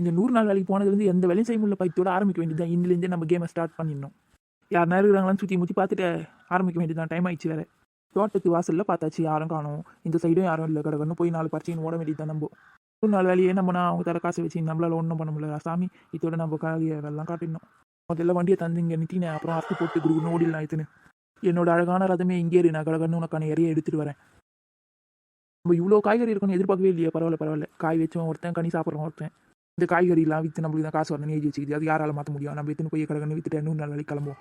இந்த நூறு நாள் வேலைக்கு போனதுலேருந்து எந்த வேலையும் செய்ய முடியல. பைத்தோட ஆரம்பிக்க வேண்டியது தான் இன்னிலேருந்தே நம்ம கேமை ஸ்டார்ட் பண்ணிடணும். யார் நேரம் இருக்கிறாங்களான்னு சுற்றி முற்றி பார்த்துட்டு ஆரம்பிக்க வேண்டியது டைம் ஆயிடுச்சு வேறு. தோட்டத்து வாசலில் பார்த்தாச்சு. யாரும் காணும். இந்த சைடும் யாரும் இல்லை. கடகன்னு போய் நாலு பறிச்சின்னு ஓட வேண்டியது தான் நம்ம. நூறு நாள் வேலையே நம்ம நான் அவங்க தர காசு வச்சு நம்மளால் ஒன்றும் பண்ண முடியல. சாமி இதோட நம்ம காலியை வெள்ளம் காட்டிடணும். முதல்ல வண்டியை தந்து இங்கே நிறுத்தினேன். அப்புறம் அறுத்து போட்டு குருகுன்னு ஓடிடலாம் இதுன்னு என்னோட அழகான ரதமே இங்கே இரு. நான் கடகன்னு உனக்கான இறைய எடுத்துட்டு வரேன். நம்ம இவ்வளோ காய்கறி இருக்குன்னு எதிர்பார்க்கவே இல்லையே. பரவாயில்ல பரவாயில்ல. காய் வச்சவன் ஒருத்தன் கனி சாப்பிட்றவன் ஒருத்தன். இந்த காய்கறிலாம் விற்று நம்மளுக்கு தான் காசு வரணும்னு எழுதி வச்சுக்கிது. அது யாரால மாற்ற முடியும்? நம்ம எத்தனை போய் கடகன்னு வித்துட்டு இன்னும் நாள் வேலைக்கு கிளம்புவோம்.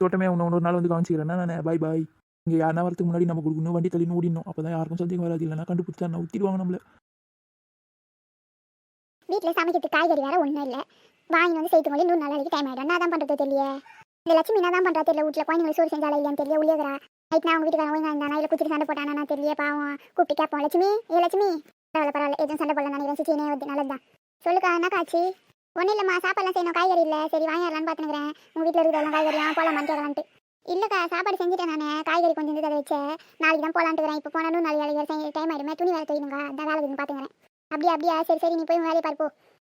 தோட்டமே ஒன்று ஒன்று நாள் வந்து கவனிச்சிக்கிறேன்னா நான் பாய் பாய் இங்கே யாருனா வரதுக்கு முன்னாடி நம்ம கொடுக்கணும். வண்டி தள்ளின்னு ஓடிடணும். அப்போ தான் யாருக்கும் சந்தேகம் வராது. இல்லைனா கண்டுபிடிச்சா நான் ஊற்றிடுவாங்க நம்மள. வீட்டில் சமைக்கிறதுக்கு காய்கறி வேற ஒன்றும் இல்லை. வாங்கி வந்து சேர்த்து மொழி நூறு நாளைக்கு டைம் ஆகிடும் நான் தான் பண்ணுறது தெரியல இந்த லட்சுமி என்ன தான் பண்ணுறா தெரியல? வீட்டில் குழந்தைங்களுக்கு சோறு செஞ்சாலும் இல்லையான்னு தெரியல? உள்ளேகிறா நைட் நான் அவங்க வீட்டுக்காரங்க ஒழுங்கா இருந்தானா? இல்லை குச்சிட்டு சண்டை போட்டானா? நான் தெரியல பாவம். கூப்பிட்டு கேட்போம். லட்சுமி ஏ லட்சுமி. பரவாயில்ல பரவாயில்ல. எதுவும் சண்டை போடல நினைக்கிறேன் சிச்சினே வந்து நல்லதுதான். சொல்லுக்கா என்ன காட்சி? ஒன்றும் இல்லைம்மா சாப்பாடுலாம் செய்யணும். காய்கறி இல்லை. சரி வாங்கிடலான்னு பார்த்துக்கிறேன் உங்கள் வீட்டில் இருக்கிற காய்கறிலாம் போகலாமான்னு கேட்கலான்ட்டு இல்லைக்கா சாப்பாடு செஞ்சுட்டேன் நான். காய்கறி கொஞ்சம் இருந்து அதை வச்சேன் நாளைக்கு தான் போகலான்ட்டுக்கிறேன் இப்போ போனாலும் நாளைக்கு வேலைக்கு டைம் ஆயிடுமே. துணி வேலை செய்யணுங்க அதான் வேலை இருக்குன்னு பார்த்துக்கிறேன். அப்படியா அப்படியா? சரி சரி நீ போய் வேலையை பார்ப்போ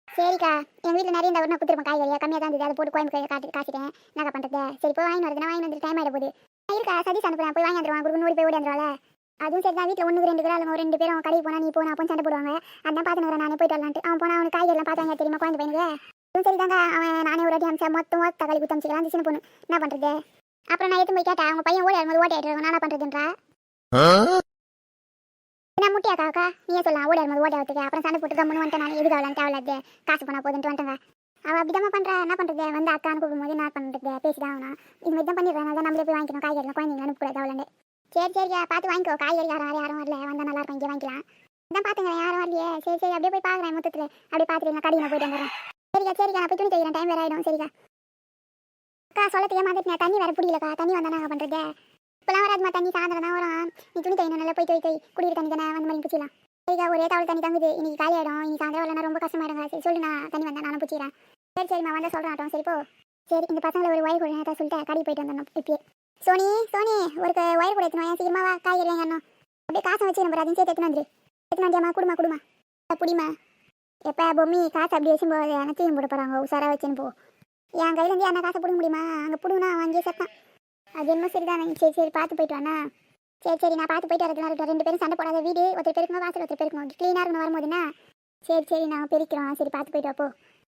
சரிக்கா எங்கள் வீட்டில் நிறைய இந்த நான் கொடுத்துருப்பேன் காய்கறியா. கம்மியாக தான் இருந்தது. அதை போட்டு கோயம்பு காட்டு காசிட்டேன் என்ன பண்ணுறது சரி போய் வாங்கி வருது வாங்கி வந்து டைம் ஆகிட போகுது. இருக்கா சதீஷ் அனுப்புறேன். போய் வாங்கி வந்துருவான். குடும்பம் ஓடி போய் ஓடி வந்துருவாள். அதுவும் சரி தான் வீட்டில் ஒன்று ரெண்டு பேரும் அவங்க ரெண்டு பேரும் கடைக்கு போனால் நீ போனா அப்போ சண்டை போடுவாங்க. அதான் பார்த்துன்னு நானே போயிட்டு வரலான்ட்டு. அவன் போனால் அவனுக்கு காய்கறிலாம் பார்த்தாங்க தெரியுமா? குழந்தை பையனுக்கு. அதுவும் சரி தாங்க அவன் நானே ஒரு வாட்டி அமிச்சா மொத்தம் தக்காளி குத்தி அமிச்சிக்கலாம். அந்த சின்ன பொண்ணு. என்ன பண்ணுறது அப்புறம் நான் எடுத்து போய் கேட்டேன்? அவங்க பையன் ஓடி வரும்போது ஓடி ஆயிட்டு நான் என்ன பண்ணுறதுன்றா என்ன முட்டியா காக்கா? நீயே சொல்லலாம் ஓடி வரும்போது ஓடி ஆகிறதுக்கு அப்புறம் சண்டை போட்டு கம்முன்னு வந்துட்டேன் நான். எதுக்கு அவ்வளோ தேவையில்லாது காசு போனால் போதுன்ட்டு வந்துட்டேங்க அவள் அப்படிதான் பண்றா. என்ன பண்ணுறது வந்து அக்கான்னு கூப்பிடும்போது என்ன பண்ணுறது பேசிதான் ஆகணும். இது மாதிரி தான் பண்ணிடுறேன் அதான் நம்மளே போய் வாங்கிக்கணும். காய்கறிலாம் குழந்தைங்க அனுப்பக்கூடாது அவ்வளோ சரி சரி பார்த்து வாங்கிக்கோ. காய்கறி யாரும் யாரும் யாரும் வரல. வந்தால் நல்லா இருக்கும். இங்கே வாங்கிக்கலாம். இதான் பார்த்துங்க யாரும் வரலையே. சரி சரி அப்படியே போய் பார்க்குறேன் மொத்தத்தில். அப்படியே பார்த்துட்டு நான் கடையில் போயிட்டு வந்துடுறேன். சரிக்கா சரிக்கா நான் போய் துணி தைக்கிறேன் டைம் வேறு ஆகிடும் சரிக்கா. அக்கா சொல்லத்துக்கே மாதிரி தண்ணி வேற பிடிக்கலக்கா தண்ணி வந்தால் நாங்கள் பண்ணுறது இப்போலாம் வராதுமா தண்ணி. சாயந்தரம் தான் வரும். நீ துணி தைக்கணும் நல்லா போய் தை தை குடிக்கிற தண்ணி தானே. வந்து மாதிரி பிடிச்சிடலாம் சரிக்கா ஒரே தவள் தண்ணி தங்குது. இன்னைக்கு காலி ஆயிடும். இன்னைக்கு சாயந்தரம் வரலன்னா ரொம்ப கஷ்டமாயிடுங்க சரி சொல்லு நான் தண்ணி வந்தேன் நானும் பிடிச்சிக்கிறேன் சரி சரிம்மா வந்தால் சொல்கிறேன் ஆட்டம் சரி போ. சரி இந்த பசங்களை ஒரு ஒயர் கொடுங்க சொல்லிட்டு கடைக்கு போயிட்டு வந்துடணும் இப்பயே. சோனி சோனி ஒரு க- ஒயர் கூட எடுத்துனோம் சீக்கிரமா வா. காய்கறி வாங்கணும் அப்படியே காசை வச்சு நம்ம அதையும் சேர்த்து எடுத்துன்னு வந்துரு. எடுத்துன்னு வந்தியாம்மா குடுமா குடுமா புடிமா எப்போ பொம்மி காசு அப்படி வச்சு போது அனைத்தையும் போட போகிறாங்க உசாராக வச்சுன்னு போ. என் கையிலேருந்து என்ன காசை பிடிக்க முடியுமா? அங்கே பிடுங்கண்ணா வாங்கியே செத்தான். அது என்ன சரிதான். சரி சரி பார்த்து போயிட்டு வாண்ணா. சரி சரி நான் பார்த்து போயிட்டு வரதுனா ரெண்டு பேரும் சண்டை போடாத. வீடு ஒருத்தர் பேருக்குமா வாசல் ஒருத்தர் பெருக்கணும். க்ளீனாக இருக்கணும் வரும்போதுன்னா சரி சரி நாங்கள் பிரிக்கிறோம். சரி பார்த்து போயிட்டு போ.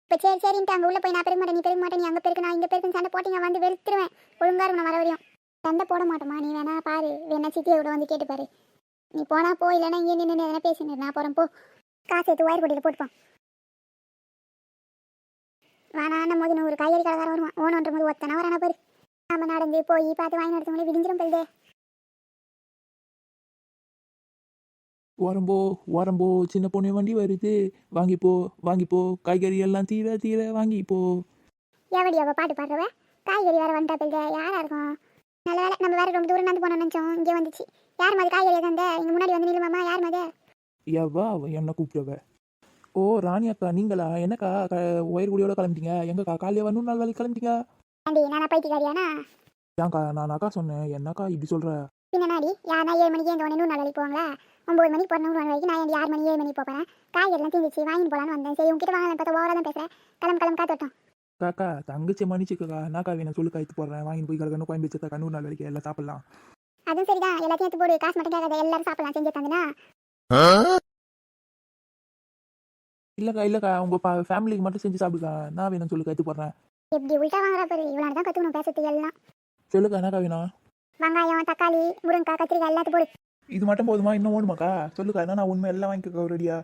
இப்போ சரி சரின்ட்டு அங்கே உள்ள போய் நான் பெருக்க மாட்டேன். நீ பெருக்க மாட்டேன். நீ அங்கே பெருக்கு நான் இங்கே பெருக்குன்னு சண்டை போட்டிங்க வந்து வெறுத்துருவேன். ஒழுங்காக இருக்கணும் வர வரையும். சண்டை போட மாட்டோமா நீ வேணா பாரு. வேணா சித்தியை கூட வந்து கேட்டு பாரு. நீ போனா போ இல்லைன்னா இங்கே நின்று எதனா பேசினு நான் போகிறேன் போ. காசு எடுத்து ஒயர் பொட்டியில் போட்டுப்போம் வேணான்னும் போது நூறு காய்கறி கடைக்காரன் வருவான். ஓணுன்ற போது ஒத்தனை வரானா பாரு. நம்ம நடந்து போய் பார்த்து வாங்கி நடத்தவங்களே விடிஞ்சிரும் போயிடுதே ஓரம்போ ஓரம்போ சின்ன பொண்ணு வண்டி வருது. வாங்கிப்போ வாங்கிப்போ காய்கறி எல்லாம் தீர தீர வாங்கிப்போ எவடி அவள் பாட்டு பாடுறவ? காய்கறி வேற வந்துட்டா போயிடுதே யாரா இருக்கும்? நல்ல வேலை நம்ம வேற ரொம்ப தூரம் நடந்து போனோம் நினச்சோம். இங்கே வந்துச்சு. யார் மாதிரி காய்கறி தந்த இங்கே முன்னாடி வந்து நிலுமாமா யார் மாதிரி எவ்வா அவ என்ன கூப்பிடுவ ஓ ராணி அக்கா நீங்களா? என்னக்கா ஒயர் குடியோட கிளம்பிட்டீங்க? எங்கக்கா காலையே வரணும் நாள் வேலைக்கு கிளம்பிட்டீங்க? ஆண்டி நானா பைத்தியக்காரியானா? ஏன்க்கா நான் அக்கா சொன்னேன். என்னக்கா இப்படி சொல்ற? பின்னாடி யாரா ஏழு மணிக்கு எந்த ஒன்று நாள் வேலைக்கு போவாங்களா? ஒம்பது மணிக்கு போன நூறு வரைக்கும் நான் ஆறு மணி ஏழு மணிக்கு போகிறேன் காய்கறிலாம் தீந்துச்சு வாங்கிட்டு போகலான்னு வந்தேன். சரி உங்ககிட்ட வாங்கலாம் பார்த்தா ஓவராக தான் பேசுகிறேன் கிளம்பு கிளம்பு காத்தோட்டம் காக்கா தங்கச்சி மன்னிச்சுக்கா என்னக்கா வேணும்? சொல்லு கைத்து போடுறேன். வாங்கிட்டு போய் கிடக்கணும். கோயம்பேச்சு கண்ணூர் நாள் வேலைக்கு எல்லாம் சாப்பிடலாம். அதுவும் சரிதான். எல்லாத்தையும் எடுத்து போடு. காசு மட்டும் கேட்காத. எல்லாரும் சாப்பிடலாம். செஞ்சு தந்துனா. இல்லக்கா இல்லக்கா. உங்க ஃபேமிலிக்கு மட்டும் செஞ்சு சாப்பிடுக்கா. நான் வேணும் சொல்லு கைத்து போடுறேன். எப்படி உள்டா வாங்குறா பாரு. இவ்வளோ தான் கற்றுக்கணும் பேசுறது எல்லாம். சொல்லுக்கா என்னக்கா வேணும்? வெங்காயம் தக்காளி முருங்கைக்காய் கத்திரிக்காய் எல்லாத்தையும் போடு. இது மட்டும் போதுமா? இன்னும் ஓடுமாக்கா? சொல்லுக்கா என்ன நான் உண்மை. எல்லாம் வாங்கிக்கோ ரெடியா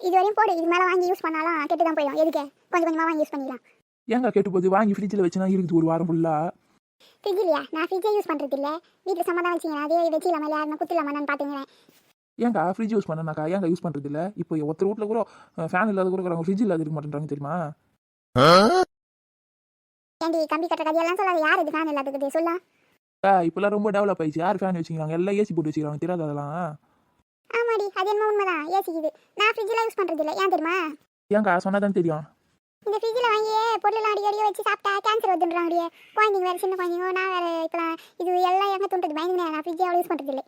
இது வரையும் போடு. இது மேலே வாங்கி யூஸ் பண்ணாலும் கெட்டு தான் போயிடும். எதுக்கு? கொஞ்சம் கொஞ்சமாக வாங்கி யூஸ் பண்ணிக்கலாம். ஏங்க கெட்டு போகுது வாங்கி ஃப்ரிட்ஜில் வச்சுனா இருக்குது ஒரு வாரம் ஃபுல்லா ஃப்ரிட்ஜ் இல்லையா? நான் ஃப்ரிட்ஜே யூஸ் பண்ணுறது இல்லை. வீட்டில் சம்மந்தம் வச்சுங்க அதே வச்சிடலாமா இல்லை. யாருன்னா குத்திடலாமா நான் பார்த்துக்கிறேன் ஏங்க ஃப்ரிட்ஜ் யூஸ் பண்ணனாக்கா? ஏங்க யூஸ் பண்ணுறது இல்லை? இப்போ ஒருத்தர் வீட்டில் கூட ஃபேன் இல்லாத கூட இருக்கிறாங்க ஃப்ரிட்ஜ் இல்லாத இருக்க மாட்டேன்றாங்க தெரியுமா? ஏண்டி கம்பி கட்டுற கதையெல்லாம் சொல்லாத. யார் இது ஃபேன் இல்லாதது? சொல்லா. அக்கா இப்போல்லாம் ரொம்ப டெவலப் ஆயிடுச்சு. யார் ஃபேன் வச்சுக்கிறாங்க? எல்லாம் ஏசி போட்டு வச்சுக்கிறாங்க. தெரியாது அதெல்லாம்? ஆமாடி. அது என்ன உண்மைதான். ஏசிக்குது. நான் ஃப்ரிட்ஜில் யூஸ் பண்ணுறது இல்லை. ஏன் தெரியுமா? ஏங்கா சொன்னாதான் தெரியும். இந்த ஃப்ரிட்ஜில் வாங்கி பொருளெல்லாம் அடி அடியே வச்சு சாப்பிட்டா கேன்சர் வந்துடுறாங்கடியே குழந்தைங்க வேறு சின்ன குழந்தைங்க நான் வேறு இப்போலாம் இது எல்லாம் எங்கே தோன்றது பயந்துங்க நான் ஃப்ரிட்ஜே அவ்வளோ யூஸ் பண்ணுறது இல்லை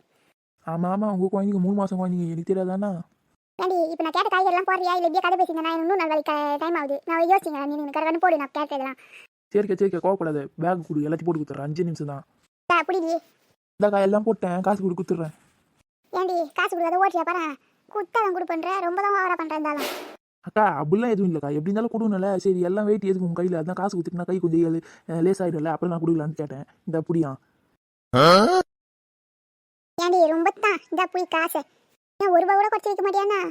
ஆமாம் ஆமாம் உங்கள் குழந்தைங்க மூணு மாதம் குழந்தைங்க எனக்கு ஏண்டி இப்போ நான் கேட்ட காய்கறிலாம் போடுறியா? இல்லை இப்படியே கதை பேசிங்க நான் இன்னும் நாளைக்கு டைம் ஆகுது. நான் யோசிங்க நீ எனக்கு கடற்கன்னு போடு நான் கேட்டதெல்லாம் சரிக்கா சரிக்கா கோவப்படாத. பேக் கொடு எல்லாத்தையும் போட்டு கொடுத்துட்றேன். அஞ்சு நிமிஷம் தான். புடிடி இந்த காயெல்லாம் போட்டேன். காசு கொடு கொடுத்துட்றேன். ஏண்டி காசு கொடுக்காத ஓட்டியா பாரு. குத்தாதான் கொடுப்பேன்ற ரொம்ப தான் ஓவரா பண்ணுறேன் இருந்தாலும் அக்கா அப்படிலாம் எதுவும் இல்லைக்கா. எப்படி இருந்தாலும் கொடுங்கல சரி எல்லாம் வெயிட் எதுக்கு உங்கள் கையில்? அதான் காசு கொடுத்துட்டு நான் கை கொஞ்சம் லேஸ் ஆகிடல அப்புறம் நான் கொடுக்கலான்னு கேட்டேன். இந்த அப்படியா ஏண்டி ரொம்ப தான் இந்த போய் காசு. ஏன் ஒரு ரூபா கூட குறைச்சி வைக்க மாட்டியாண்ணா?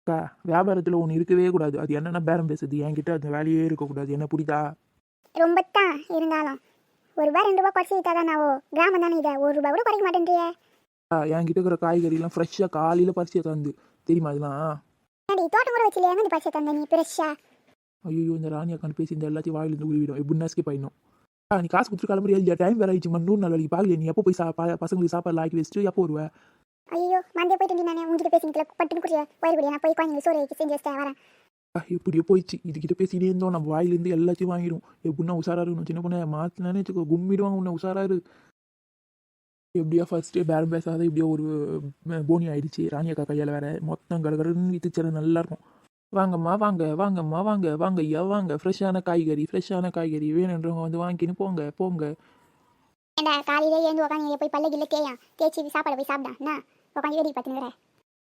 அக்கா வியாபாரத்தில் ஒன்று இருக்கவே கூடாது. அது என்னென்ன பேரம் பேசுது. என்கிட்ட அந்த வேலையே இருக்கக்கூடாது. என்ன புரியுதா ரொம்ப தான் இருந்தாலும். ஒரு ரூபா ரெண்டு ரூபா குறைச்சி வித்தா தானே கிராமம் தானே இதை? ஒரு ரூபா கூட குறைக்க மாட்டேன்றியே. என்கிட்ட இருக்கிற காய்கறிலாம் ஃப்ரெஷ்ஷாக காலையில் பறிச்சு தந்து. தெரியுமா இதெல்லாம் ஏண்டி தோட்டம் கூட வச்சிலையா எங்கே பறிச்சு தந்த நீ ஃப்ரெஷ்ஷா ஐயோ இந்த ராணி அக்கான்னு பேசி இந்த எல்லாத்தையும் வாயிலிருந்து உருவிடும் எப்படின்னா ஸ்கிப் ஆயிடும் ஆ நீ காசு கொடுத்துட்டு கிளம்புறியா இல்லையா? டைம் வேற ஆயிடுச்சு நூறு நாள் பார்க்கல நீ? எப்போ போய் சா பசங்களுக்கு சாப்பாடு ஆக்கி வச்சுட்டு எப்போ வருவ? ஐயோ மந்தே போயிட்டு நானே உங்ககிட்ட பேசிக்கல பட்டுன்னு குடியா போய் குடியா நான் போய் குழந்தைங்க சோறு செஞ்சு வரேன். ஆ, எப்படியோ போயிடுச்சு. இதுகிட்ட பேசிட்டே இருந்தோம். நம்ம வாயிலேருந்து எல்லாத்தையும் வாங்கிடும். எப்படின்னா உஷாரா இருக்கணும். சின்ன பொண்ணு வச்சுக்கோ கும்மிடுவாங்க உன்னை உஷாரா இரு. எப்படியோ ஃபர்ஸ்ட்டு பேரம் பேசாத இப்படியோ ஒரு போனி ஆயிடுச்சு. ராணி அக்கா கையால் வேற மொத்தம் கடகடன்னு வித்துச்சல நல்லா இருக்கும். வாங்கம்மா வாங்க வாங்கம்மா வாங்க வாங்க ஐயா வாங்க. ஃப்ரெஷ்ஷான காய்கறி ஃப்ரெஷ்ஷான காய்கறி. வேணுன்றவங்க வந்து வாங்கின்னு போங்க போங்க. ஏண்டா காலையில எழுந்து உட்காந்து போய் பல்ல கில்ல தேயா? தேய்ச்சி சாப்பாடு போய் சாப்பிடா. என்ன? உட்காந்து வேடிக்கை பார்த்துக்கிறேன்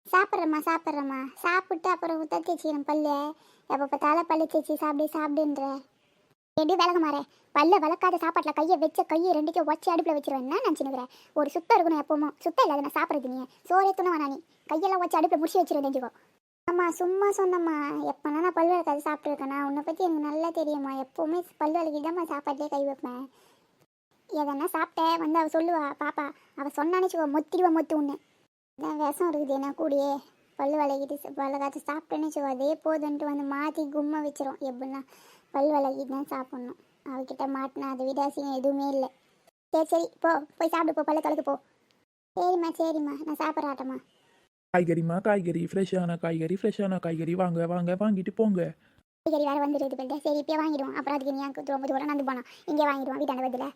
சாப்பிட்றம்மா சாப்பிட்றம்மா. சாப்பிட்டு அப்புறம் உத்த தேய்ச்சிக்கிறேன் பல்லு. எப்போ பார்த்தாலும் பல்லு தேய்ச்சி சாப்பிடு சாப்பிடுன்ற. எப்படி விலக மாற? பல்ல வளர்க்காத சாப்பாட்டில் கையை வச்ச கையை ரெண்டுத்தையும் வச்சு அடுப்பில் வச்சிருவேன். என்ன நினச்சினுக்கிறேன் ஒரு சுத்தம் இருக்கணும் எப்பவுமே. சுத்தம் இல்லாத நான் சாப்பிட்றது நீ சோறே துணை வேணா நீ? கையெல்லாம் வச்சு அடுப்பில் முடிச்சு வச்சிருவேன் தெரிஞ்சுக்கோ. ஆமாம் சும்மா சொன்னம்மா. எப்போனா நான் பல்லு வளர்க்காது சாப்பிட்ருக்கேனா உன்னை பற்றி எனக்கு நல்லா தெரியுமா எப்போவுமே பல்லு வளர்க்கிட்டு சாப்பாட்டிலே கை வைப்பேன். எதனா சாப்பிட்டேன் வந்து அவள் சொல்லுவா பாப்பா அவள் சொன்னானே வச்சுக்கோ மொத்திடுவா மொத்து ஒன்று இதான் விஷம் இருக்குது என்ன கூடியே. பல் விளக்கிட்டு பல்ல காய்ச்சி சாப்பிட்டேன்னு வச்சுக்கோ அதே போதுன்ட்டு வந்து மாற்றி கும்ம வச்சிரும். எப்படின்னா பல் விளக்கிட்டு தான் சாப்பிட்ணும். அவகிட்ட மாட்டினா அதை விட அசிங்கம் எதுவுமே இல்லை. சரி சரி போ போய் சாப்பிடு போ பல்ல தொலைக்கு போ. சரிம்மா சரிம்மா நான் சாப்பிட்றாட்டம்மா காய்கறிமா காய்கறி ஃப்ரெஷ்ஷான காய்கறி ஃப்ரெஷ்ஷான காய்கறி. வாங்க வாங்க வாங்கிட்டு போங்க. காய்கறி வேறு வந்துடுது போயிட்டு சரி இப்பயே வாங்கிடுவோம். அப்புறம் அதுக்கு நீ ரொம்ப தூரம் நடந்து போனோம் இங்கே வாங்கிடுவோம் வீட்டாண்ட பதில்